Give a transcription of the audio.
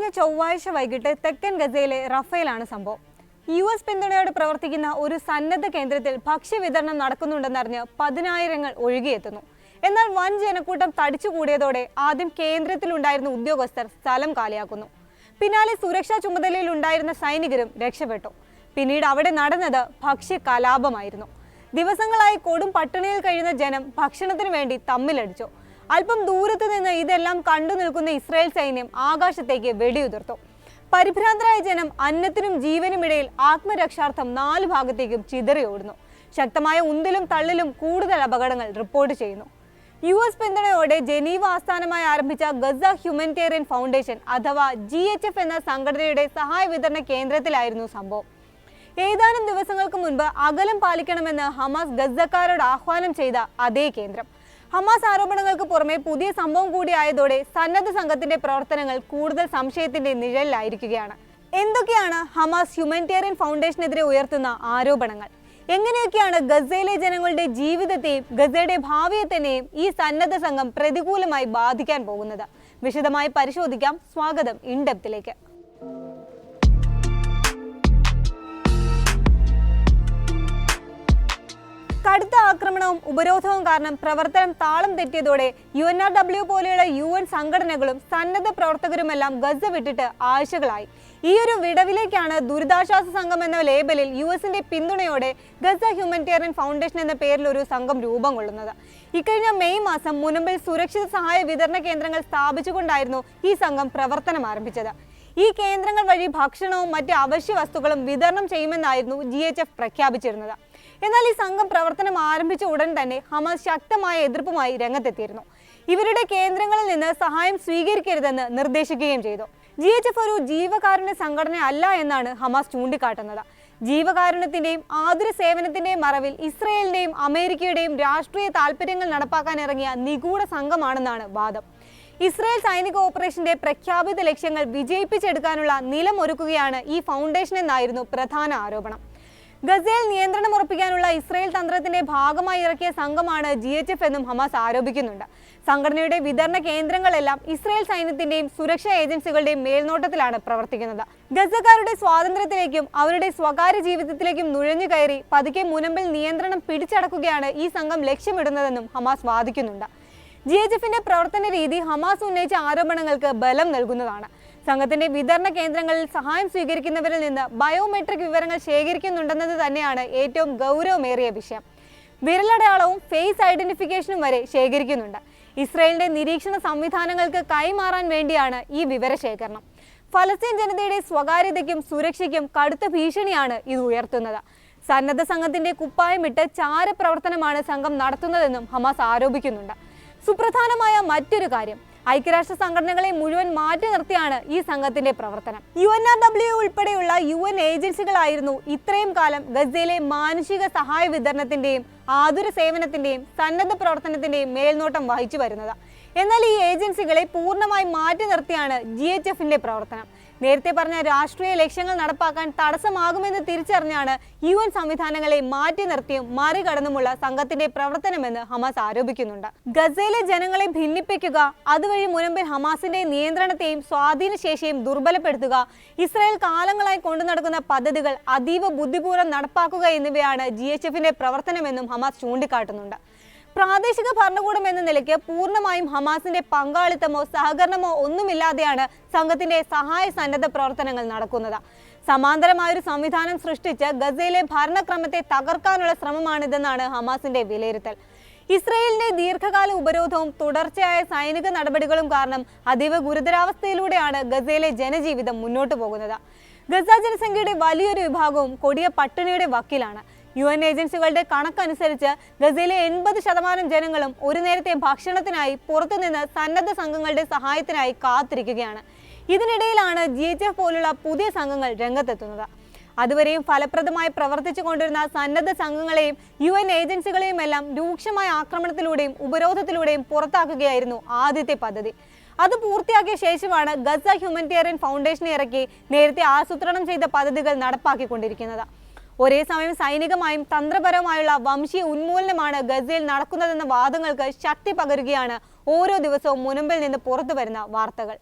ഇക്കഴിഞ്ഞ ചൊവ്വാഴ്ച വൈകിട്ട് തെക്കൻ ഗസയിലെ റഫേലാണ് സംഭവം. യു എസ് പിന്തുണയോടെ പ്രവർത്തിക്കുന്ന ഒരു സന്നദ്ധ കേന്ദ്രത്തിൽ ഭക്ഷ്യവിതരണം നടക്കുന്നുണ്ടെന്നറിഞ്ഞ് പതിനായിരങ്ങൾ ഒഴുകിയെത്തുന്നു. എന്നാൽ വൻ ജനക്കൂട്ടം തടിച്ചുകൂടിയതോടെ ആദ്യം കേന്ദ്രത്തിലുണ്ടായിരുന്ന ഉദ്യോഗസ്ഥർ സ്ഥലം കാലിയാക്കുന്നു. പിന്നാലെ സുരക്ഷാ ചുമതലയിൽ ഉണ്ടായിരുന്ന സൈനികരും രക്ഷപ്പെട്ടു. പിന്നീട് അവിടെ നടന്നത് ഭക്ഷ്യ കലാപമായിരുന്നു. ദിവസങ്ങളായി കൊടും പട്ടിണിയിൽ കഴിയുന്ന ജനം ഭക്ഷണത്തിനു വേണ്ടി തമ്മിലടിച്ചു. അല്പം ദൂരത്ത് നിന്ന് ഇതെല്ലാം കണ്ടു നിൽക്കുന്ന ഇസ്രായേൽ സൈന്യം ആകാശത്തേക്ക് വെടിയുതിർത്തു. പരിഭ്രാന്തരായ ജനം അന്നത്തിനും ജീവനും ഇടയിൽ ആത്മരക്ഷാർത്ഥം നാല് ഭാഗത്തേക്കും ചിതറി ഓടുന്നു. ശക്തമായ ഉന്തിലും തള്ളിലും കൂടുതൽ അപകടങ്ങൾ റിപ്പോർട്ട് ചെയ്യുന്നു. യു എസ് പിന്തുണയോടെ ജനീവ ആസ്ഥാനമായി ആരംഭിച്ച ഗസ ഹ്യൂമനിറ്റേറിയൻ ഫൗണ്ടേഷൻ അഥവാ ജി എച്ച് എഫ് എന്ന സംഘടനയുടെ സഹായ വിതരണ കേന്ദ്രത്തിലായിരുന്നു സംഭവം. ഏതാനും ദിവസങ്ങൾക്ക് മുൻപ് അകലം പാലിക്കണമെന്ന് ഹമാസ് ഗസക്കാരോട് ആഹ്വാനം ചെയ്ത അതേ കേന്ദ്രം. ഹമാസ് ആരോപണങ്ങൾക്ക് പുറമെ പുതിയ സംഭവം കൂടി ആയതോടെ സന്നദ്ധ സംഘത്തിന്റെ പ്രവർത്തനങ്ങൾ കൂടുതൽ സംശയത്തിന്റെ നിഴലിലായിരിക്കുകയാണ്. എന്തൊക്കെയാണ് ഹമാസ് ഹ്യൂമനിറ്റേറിയൻ ഫൗണ്ടേഷനെതിരെ ഉയർത്തുന്ന ആരോപണങ്ങൾ? എങ്ങനെയൊക്കെയാണ് ഗസയിലെ ജനങ്ങളുടെ ജീവിതത്തെയും ഗസയുടെ ഭാവിയെ തന്നെയും ഈ സന്നദ്ധ സംഘം പ്രതികൂലമായി ബാധിക്കാൻ പോകുന്നത്? വിശദമായി പരിശോധിക്കാം. സ്വാഗതം ഇൻഡെപ്തിലേക്ക്. കടുത്ത ആക്രമണവും ഉപരോധവും കാരണം പ്രവർത്തനം താളം തെറ്റിയതോടെ യു എൻ ആർ ഡബ്ല്യു പോലെയുള്ള യു എൻ സംഘടനകളും സന്നദ്ധ പ്രവർത്തകരുമെല്ലാം ഗസ വിട്ടിട്ട് ആഴ്ചകളായി. ഈ ഒരു വിടവിലേക്കാണ് ദുരിതാശ്വാസ സംഘം എന്ന ലേബലിൽ യു എസിന്റെ പിന്തുണയോടെ ഗസ ഹ്യൂമനിറ്റേറിയൻ ഫൗണ്ടേഷൻ എന്ന പേരിൽ ഒരു സംഘം രൂപം കൊള്ളുന്നത്. ഇക്കഴിഞ്ഞ മെയ് മാസം മുനമ്പിൽ സുരക്ഷിത സഹായ വിതരണ കേന്ദ്രങ്ങൾ സ്ഥാപിച്ചുകൊണ്ടായിരുന്നു ഈ സംഘം പ്രവർത്തനം ആരംഭിച്ചത്. ഈ കേന്ദ്രങ്ങൾ വഴി ഭക്ഷണവും മറ്റ് അവശ്യ വസ്തുക്കളും വിതരണം ചെയ്യുമെന്നായിരുന്നു ജി എച്ച് എഫ് പ്രഖ്യാപിച്ചിരുന്നത്. എന്നാൽ ഈ സംഘം പ്രവർത്തനം ആരംഭിച്ച ഉടൻ തന്നെ ഹമാസ് ശക്തമായ എതിർപ്പുമായി രംഗത്തെത്തിയിരുന്നു. ഇവരുടെ കേന്ദ്രങ്ങളിൽ നിന്ന് സഹായം സ്വീകരിക്കരുതെന്ന് നിർദ്ദേശിക്കുകയും ചെയ്തു. ജി എച്ച് എഫ് ഒരു ജീവകാരുണ്യ സംഘടന അല്ല എന്നാണ് ഹമാസ് ചൂണ്ടിക്കാട്ടുന്നത്. ജീവകാരുണ്യത്തിന്റെയും ആതുര സേവനത്തിന്റെയും മറവിൽ ഇസ്രയേലിന്റെയും അമേരിക്കയുടെയും രാഷ്ട്രീയ താല്പര്യങ്ങൾ നടപ്പാക്കാൻ ഇറങ്ങിയ നിഗൂഢ സംഘമാണെന്നാണ് വാദം. ഇസ്രായേൽ സൈനിക ഓപ്പറേഷന്റെ പ്രഖ്യാപിത ലക്ഷ്യങ്ങൾ വിജയിപ്പിച്ചെടുക്കാനുള്ള നിലമൊരുക്കുകയാണ് ഈ ഫൗണ്ടേഷൻ എന്നായിരുന്നു പ്രധാന ആരോപണം. ഗസയിൽ നിയന്ത്രണം ഉറപ്പിക്കാനുള്ള ഇസ്രായേൽ തന്ത്രത്തിന്റെ ഭാഗമായി ഇറക്കിയ സംഘമാണ് ജി എച്ച് എഫ് എന്നും ഹമാസ് ആരോപിക്കുന്നുണ്ട്. സംഘടനയുടെ വിതരണ കേന്ദ്രങ്ങളെല്ലാം ഇസ്രായേൽ സൈന്യത്തിന്റെയും സുരക്ഷാ ഏജൻസികളുടെയും മേൽനോട്ടത്തിലാണ് പ്രവർത്തിക്കുന്നത്. ഗസക്കാരുടെ സ്വാതന്ത്ര്യത്തിലേക്കും അവരുടെ സ്വകാര്യ ജീവിതത്തിലേക്കും നുഴഞ്ഞു കയറി പതുക്കെ മുനമ്പിൽ നിയന്ത്രണം പിടിച്ചടക്കുകയാണ് ഈ സംഘം ലക്ഷ്യമിടുന്നതെന്നും ഹമാസ് വാദിക്കുന്നുണ്ട്. ജി എച്ച് എഫിന്റെ പ്രവർത്തന രീതി ഹമാസ് ഉന്നയിച്ച ആരോപണങ്ങൾക്ക് ബലം നൽകുന്നതാണ്. സംഘത്തിന്റെ വിതരണ കേന്ദ്രങ്ങളിൽ സഹായം സ്വീകരിക്കുന്നവരിൽ നിന്ന് ബയോമെട്രിക് വിവരങ്ങൾ ശേഖരിക്കുന്നുണ്ടെന്നത് തന്നെയാണ് ഏറ്റവും ഗൗരവമേറിയ വിഷയം. വിരലടയാളവും ഫേസ് ഐഡന്റിഫിക്കേഷനും വരെ ശേഖരിക്കുന്നുണ്ട്. ഇസ്രയേലിന്റെ നിരീക്ഷണ സംവിധാനങ്ങൾക്ക് കൈമാറാൻ വേണ്ടിയാണ് ഈ വിവരശേഖരണം. ഫലസ്തീൻ ജനതയുടെ സ്വകാര്യതയ്ക്കും സുരക്ഷയ്ക്കും കടുത്ത ഭീഷണിയാണ് ഇത് ഉയർത്തുന്നത്. സന്നദ്ധ സംഘത്തിന്റെ കുപ്പായമിട്ട് ചാരപ്രവർത്തനമാണ് സംഘം നടത്തുന്നതെന്നും ഹമാസ് ആരോപിക്കുന്നുണ്ട്. സുപ്രധാനമായ മറ്റൊരു കാര്യം. ഐക്യരാഷ്ട്ര സംഘടനകളെ മുഴുവൻ മാറ്റി നിർത്തിയാണ് ഈ സംഘത്തിന്റെ പ്രവർത്തനം. യു എൻ ആർ ഡബ്ല്യു ഉൾപ്പെടെയുള്ള യു എൻ ഏജൻസികളായിരുന്നു ഇത്രയും കാലം ഗസയിലെ മാനുഷിക സഹായ വിതരണത്തിന്റെയും ആതുര സേവനത്തിന്റെയും സന്നദ്ധ പ്രവർത്തനത്തിന്റെയും മേൽനോട്ടം വഹിച്ചു വരുന്നത്. എന്നാൽ ഈ ഏജൻസികളെ പൂർണമായി മാറ്റി നിർത്തിയാണ് ജി എച്ച് എഫിന്റെ പ്രവർത്തനം. നേരത്തെ പറഞ്ഞ രാഷ്ട്രീയ ലക്ഷ്യങ്ങൾ നടപ്പാക്കാൻ തടസ്സമാകുമെന്ന് തിരിച്ചറിഞ്ഞാണ് യു എൻ സംവിധാനങ്ങളെ മാറ്റി നിർത്തിയും മറികടന്നുമുള്ള സംഘത്തിന്റെ പ്രവർത്തനമെന്ന് ഹമാസ് ആരോപിക്കുന്നുണ്ട്. ഗസയിലെ ജനങ്ങളെ ഭിന്നിപ്പിക്കുക അതുവഴി മുനമ്പിൽ ഹമാസിന്റെ നിയന്ത്രണത്തെയും സ്വാധീനശേഷിയും ദുർബലപ്പെടുത്തുക ഇസ്രായേൽ കാലങ്ങളായി കൊണ്ടു നടക്കുന്ന പദ്ധതികൾ അതീവ ബുദ്ധിപൂർവം നടപ്പാക്കുക എന്നിവയാണ് ജി എച്ച് എഫിന്റെ പ്രവർത്തനമെന്നും ഹമാസ് ചൂണ്ടിക്കാട്ടുന്നുണ്ട്. പ്രാദേശിക ഭരണകൂടം എന്ന നിലയ്ക്ക് പൂർണമായും ഹമാസിന്റെ പങ്കാളിത്തമോ സഹകരണമോ ഒന്നുമില്ലാതെയാണ് സംഘത്തിന്റെ സഹായ സന്നദ്ധ പ്രവർത്തനങ്ങൾ നടക്കുന്നത്. സമാന്തരമായൊരു സംവിധാനം സൃഷ്ടിച്ച് ഗസയിലെ ഭരണക്രമത്തെ തകർക്കാനുള്ള ശ്രമമാണിതെന്നാണ് ഹമാസിന്റെ വിലയിരുത്തൽ. ഇസ്രയേലിന്റെ ദീർഘകാല ഉപരോധവും തുടർച്ചയായ സൈനിക നടപടികളും കാരണം അതീവ ഗുരുതരാവസ്ഥയിലൂടെയാണ് ഗസയിലെ ജനജീവിതം മുന്നോട്ടു പോകുന്നത്. ഗസ ജനസംഖ്യയുടെ വലിയൊരു വിഭാഗവും കൊടിയ പട്ടിണിയുടെ വക്കിലാണ്. യു എൻ ഏജൻസികളുടെ കണക്കനുസരിച്ച് ഗസയിലെ എൺപത് ശതമാനം ജനങ്ങളും ഒരു നേരത്തെ ഭക്ഷണത്തിനായി പുറത്തുനിന്ന് സന്നദ്ധ സംഘങ്ങളുടെ സഹായത്തിനായി കാത്തിരിക്കുകയാണ്. ഇതിനിടയിലാണ് ജി എച്ച് എഫ് പോലുള്ള പുതിയ സംഘങ്ങൾ രംഗത്തെത്തുന്നത്. അതുവരെയും ഫലപ്രദമായി പ്രവർത്തിച്ചു കൊണ്ടിരുന്ന സന്നദ്ധ സംഘങ്ങളെയും യു എൻ ഏജൻസികളെയും എല്ലാം രൂക്ഷമായ ആക്രമണത്തിലൂടെയും ഉപരോധത്തിലൂടെയും പുറത്താക്കുകയായിരുന്നു ആദ്യത്തെ പദ്ധതി. അത് പൂർത്തിയാക്കിയ ശേഷമാണ് ഗസ ഹ്യൂമനിറ്റേറിയൻ ഫൗണ്ടേഷനെ ഇറക്കി നേരത്തെ ആസൂത്രണം ചെയ്ത പദ്ധതികൾ നടപ്പാക്കിക്കൊണ്ടിരിക്കുന്നത്. ഒരേ സമയം സൈനികമായും തന്ത്രപരമായുള്ള വംശീയ ഉന്മൂലനമാണ് ഗസയിൽ നടക്കുന്നതെന്ന വാദങ്ങൾക്ക് ശക്തി പകരുകയാണ് ഓരോ ദിവസവും മുനമ്പിൽ നിന്ന് പുറത്തു വരുന്ന വാർത്തകൾ.